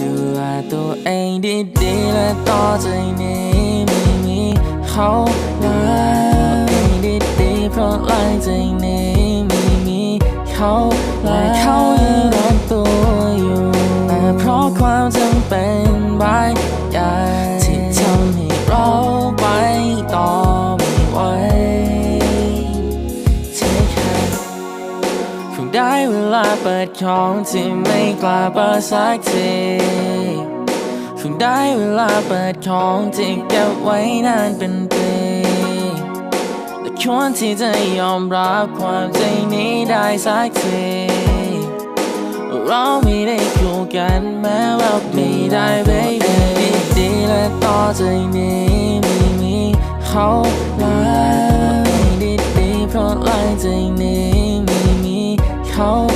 ดูแลตัวเองดีๆและต่อจากนี้ไม่มีเขาแล้วเองดีๆเพราะหลังจากนี้ไม่มีเขาและเขายังรักตัวอยู่แต่เพราะความจำเป็น คงได้เวลาเปิดของที่ไม่กล้าเปิดสักทีคงได้เวลาเปิดของที่เก็บไว้นานเป็นปีและควรที่จะยอมรับความจริงนี้ได้สักทีเราไม่ได้คู่กันแม้ว่าไม่ได้ baby ดีๆและต่อจากนี้ไม่มีเขาแล้ว ดี